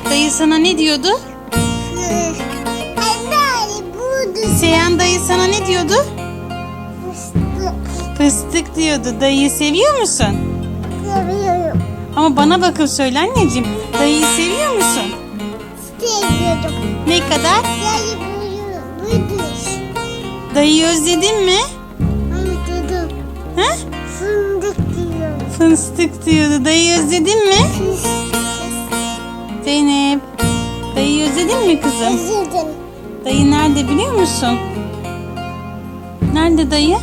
Zeynep dayı sana ne diyordu? Seyhan dayı sana ne diyordu? fıstık Fıstık diyordu. Dayıyı seviyor musun? görüyorum. Ama bana bakıp söyle anneciğim. Dayıyı seviyor musun? Seviyordum. Ne kadar? Buyu buydu. Dayıyı özledin mi? Ama dedim Ha? fındık diyorum. Fıstık diyordu. Dayıyı özledin mi? Zeynep. Dayıyı özledin mi kızım? Üzüldüm. Dayı nerede biliyor musun? Nerede dayı?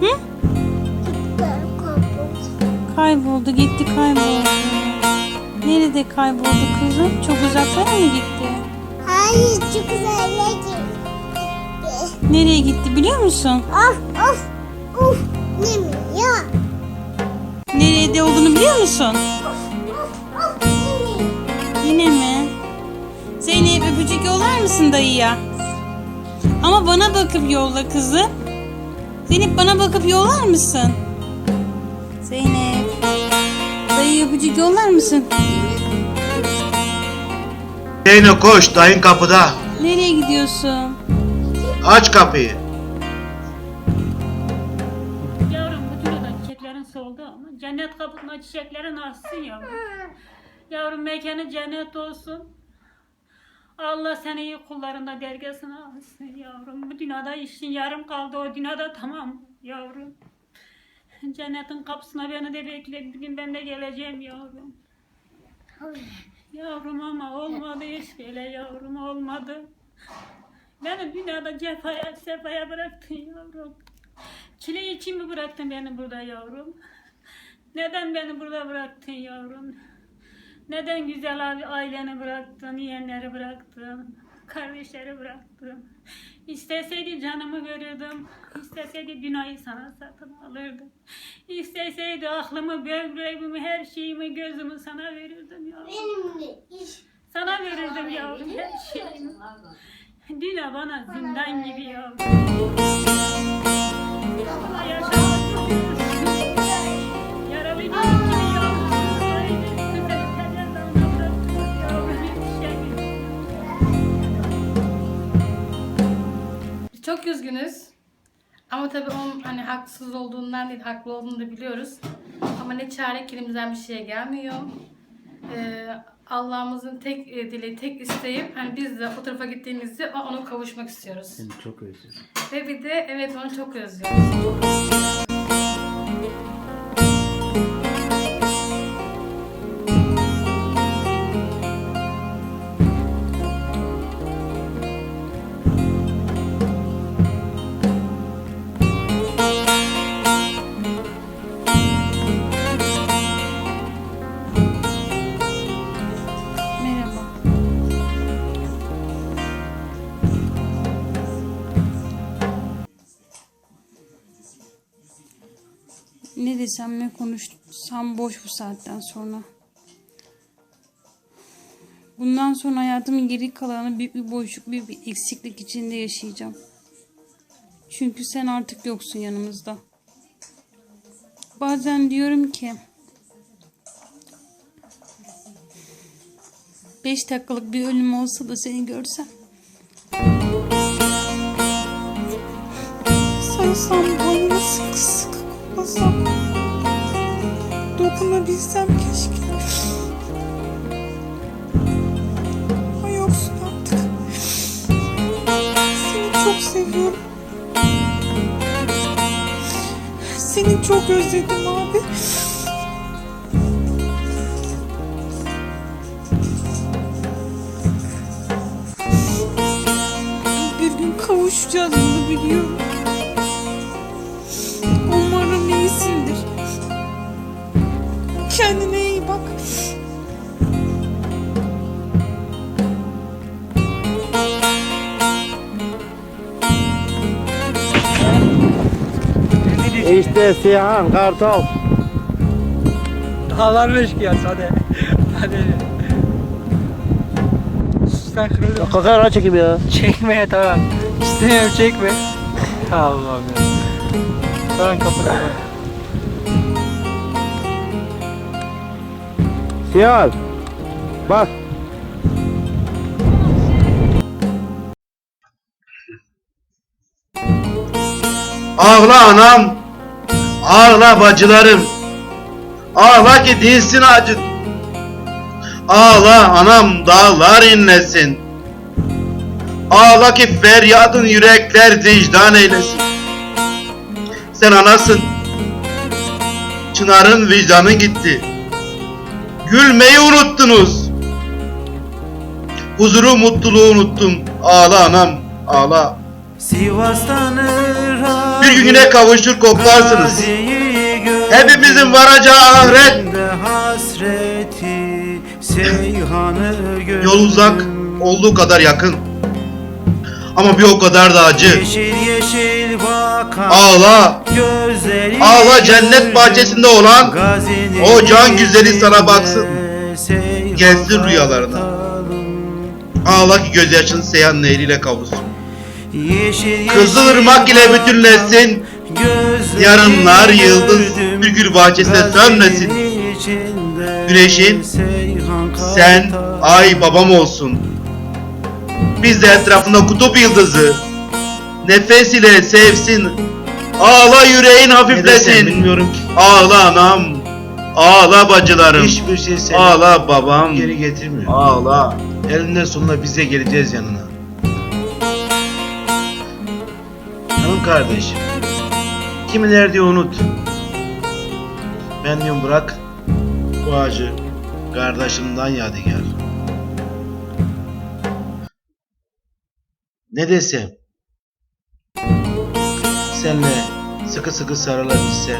Hı? Kayboldu gitti kayboldu. Nerede kayboldu kızım? Çok uzaklara mı gitti? Hayır çok güzel gitti. Nereye gitti biliyor musun? Of of of. Ya? Nerede olduğunu biliyor musun? Yine mi? Zeynep öpücük yollar mısın dayıya? Ama bana bakıp yolla kızım. Zeynep bana bakıp yollar mısın? Zeynep. Dayı öpücük yollar mısın? Zeyno koş dayın kapıda. Nereye gidiyorsun? Aç kapıyı. Yavrum bu dünyada çiçeklerin soldu ama cennet kapısına çiçeklerin açsın yavrum. Yavrum mekanı cennet olsun. Allah seni iyi kullarında dergasına alsın yavrum. Bu dünyada işin yarım kaldı o dünyada tamam yavrum. Cennetin kapısına beni de bekle. Bir gün ben de geleceğim yavrum. Yavrum ama olmadı iş böyle yavrum olmadı. Beni dünyada cefaya sefaya bıraktın yavrum. Çile için mi bıraktın beni burada yavrum? Neden beni burada bıraktın yavrum? Neden güzel abi aileni bıraktın, yeğenleri bıraktın, kardeşleri bıraktın? İsteseydi canımı verirdim, isteseydi dünyayı sana satın alırdım. İsteseydi aklımı, böbreğimi, her şeyimi, gözümü sana verirdim yavrum. Benimle iş. Sana verirdim yavrum her şeyimi. Dünya bana zindan gibi yavrum. Ama çok üzgünüz. Ama tabii onun hani haksız olduğundan değil, haklı olduğunu da biliyoruz. Ama ne çare ki elimizden bir şeye gelmiyor. Ee, Allah'ımızın tek e, dileği, tek isteyip hani biz de o tarafa gittiğimizde ona kavuşmak istiyoruz. Seni çok özledim. Ve bir de evet onu çok özlüyoruz. Ne desem ne konuşsam boş bu saatten sonra. Bundan sonra hayatımın geri kalanı büyük bir boşluk, büyük bir eksiklik içinde yaşayacağım. Çünkü sen artık yoksun yanımızda. Bazen diyorum ki Beş dakikalık bir ölüm olsa da seni görsem. Sarsam boynuna sıkı sıkı koklasam. Dokunabilsem keşke. Ama yoksun artık. Seni çok seviyorum. Seni çok özledim abi. Bir gün kavuşacağız bunu biliyorum. Bak. İşte Sihan Kartal. Dağların eşkıyası hadi. Hadi. Sen kırılır. Kakara çekim ya. Çekmeye tamam. İstemiyorum çekme. Allah'ım ya. Tamam kapat kapat. Sihan. Bak. Ağla anam. Ağla bacılarım. Ağla ki dinsin acı. Ağla anam dağlar inlesin. Ağla ki feryadın yürekler vicdan eylesin. Sen anasın. Çınar'ın vicdanı gitti. Gülmeyi unuttunuz. Huzuru mutluluğu unuttum. Ağla anam ağla. Sivas'tan Bir gün yine kavuşur koklarsınız. Hepimizin varacağı ahiret. Yol uzak, olduğu kadar yakın. Ama bir o kadar da acı. Ağla, gözleri ağla cennet bahçesinde olan o can güzeli sana baksın. Gelsin rüyalarına. Ağla ki gözyaşın Seyhan nehriyle kavuşsun. Kızılırmak ile bütünleşsin. Yarınlar yıldız bir gül bahçesinde sönmesin. Güneşim, Sen ay babam olsun. Biz de etrafında kutup yıldızı. Nefes ile sevsin. Ağla yüreğin hafiflesin. bilmiyorum ki. Ağla anam. Ağla bacılarım. Hiçbir şey seni Ağla babam. geri getirmiyor. Ağla. Elinde sonunda bize geleceğiz yanına. Hanım kardeşim. Kimiler diyor unut. Ben diyorum bırak. Bu ağacı kardeşimden yadigar. Ne desem? Senle sıkı sıkı sarılabilsek,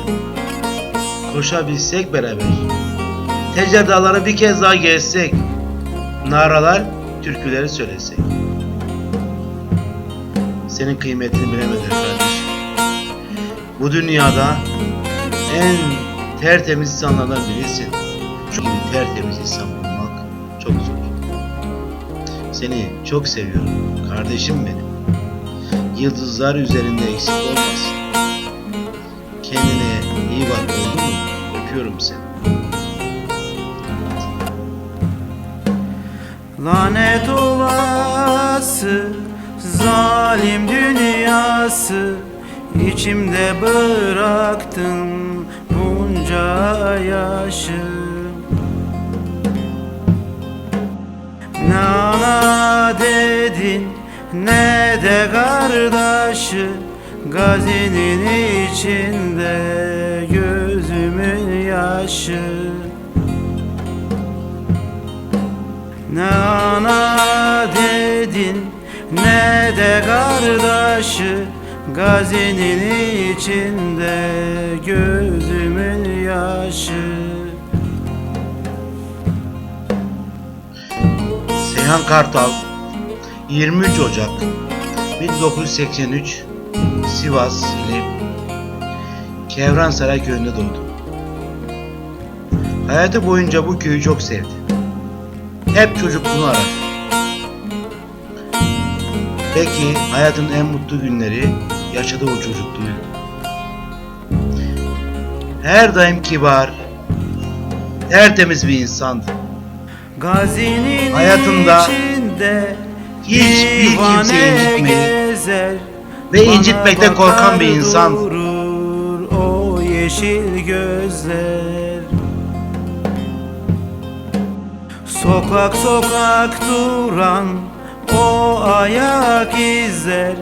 koşabilsek beraber, Tecrübe dağları bir kez daha gezsek, naralar, türküleri söylesek. Senin kıymetini bilemediler kardeşim. Bu dünyada en tertemiz insanlardan birisin. Şu gibi tertemiz insan bulmak çok zor. Seni çok seviyorum kardeşim benim. Yıldızlar üzerinde eksik olmasın. Kendine iyi bak oldu mu? Öpüyorum seni. Lanet olası zalim dünyası içimde bıraktın bunca yaşı ne de kardeşi Gazinin içinde gözümün yaşı. Ne ana dedin ne de kardeşi Gazinin içinde gözümün yaşı. Seyhan Kartal 23 Ocak 1983 Sivas ili Kevransaray köyünde doğdu. Hayatı boyunca bu köyü çok sevdi. Hep çocukluğunu aradı. Peki hayatın en mutlu günleri yaşadığı o çocukluğuydu. Her daim kibar, tertemiz bir insandı. Gazinin Hayatında içinde hiçbir kimseyi incitmeyi gezer, ve incitmekten korkan bir insan. durur o yeşil gözler. Sokak sokak duran o ayak izler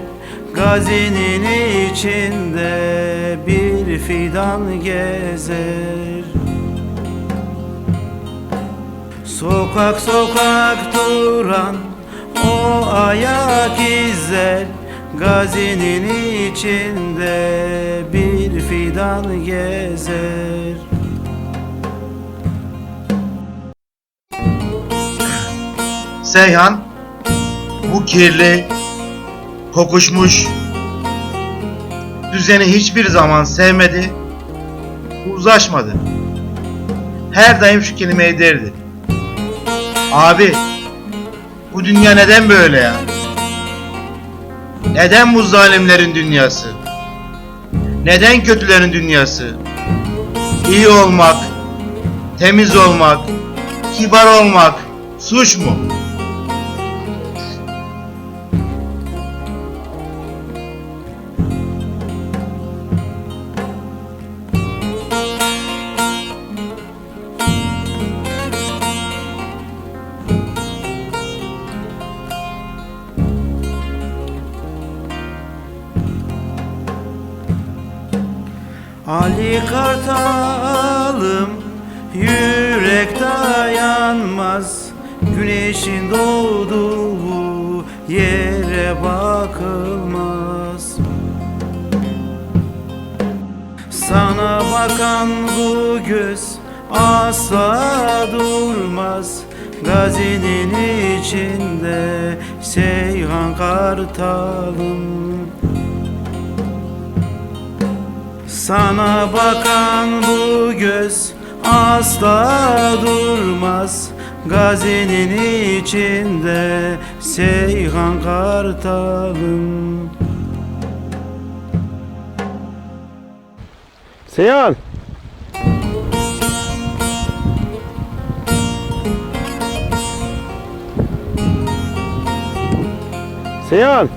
Gazinin içinde bir fidan gezer. Sokak sokak duran o ayak izler Gazinin içinde bir fidan gezer Seyhan bu kirli, kokuşmuş düzeni hiçbir zaman sevmedi, uzlaşmadı. Her daim şu kelimeyi derdi. Abi, bu dünya neden böyle ya? Neden bu zalimlerin dünyası? Neden kötülerin dünyası? İyi olmak, temiz olmak, kibar olmak, Suç mu? Güneşin doğduğu yere bakılmaz. Sana bakan bu göz asla durmaz. Gazinin içinde Seyhan Kartalım. Sana bakan bu göz asla durmaz Gazinin içinde Seyhan Kartalım Seyhan. Seyhan.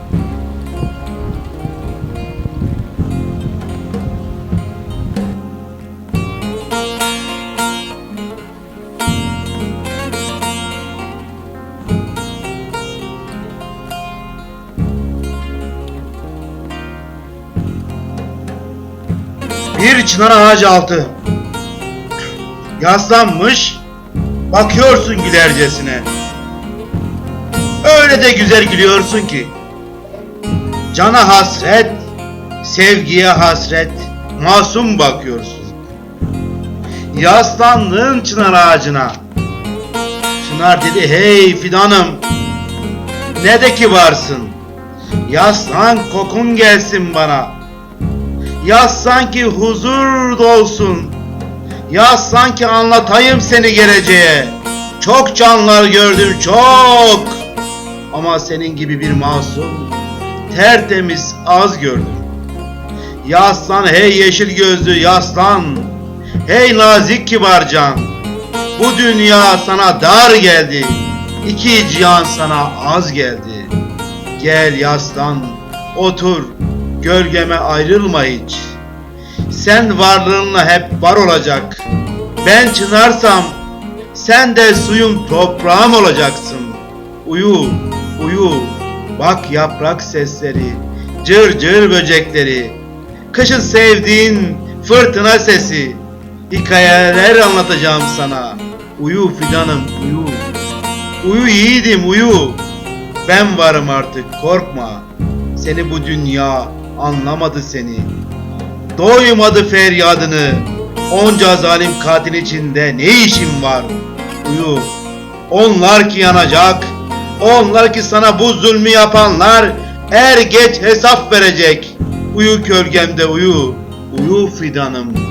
Çınar ağacı altı. Yaslanmış, bakıyorsun gülercesine. Öyle de güzel gülüyorsun ki. Cana hasret, sevgiye hasret, masum bakıyorsun. Yaslandın çınar ağacına. Çınar dedi hey fidanım, ne de ki varsın. Yaslan kokun gelsin bana. Yaz sanki huzur dolsun. Yaz sanki anlatayım seni geleceğe. Çok canlar gördüm çok. Ama senin gibi bir masum, tertemiz az gördüm. Yaslan hey yeşil gözlü yaslan. Hey nazik kibar can. Bu dünya sana dar geldi. İki cihan sana az geldi. Gel yaslan, otur, gölgeme ayrılma hiç. Sen varlığınla hep var olacak. Ben çınarsam sen de suyum toprağım olacaksın. Uyu, uyu. Bak yaprak sesleri, cır cır böcekleri. Kışın sevdiğin fırtına sesi. Hikayeler anlatacağım sana. Uyu fidanım, uyu. Uyu yiğidim, uyu. Ben varım artık, korkma. Seni bu dünya anlamadı seni. Doymadı feryadını. Onca zalim katil içinde ne işin var? Uyu. Onlar ki yanacak. Onlar ki sana bu zulmü yapanlar er geç hesap verecek. Uyu gölgemde uyu. Uyu fidanım.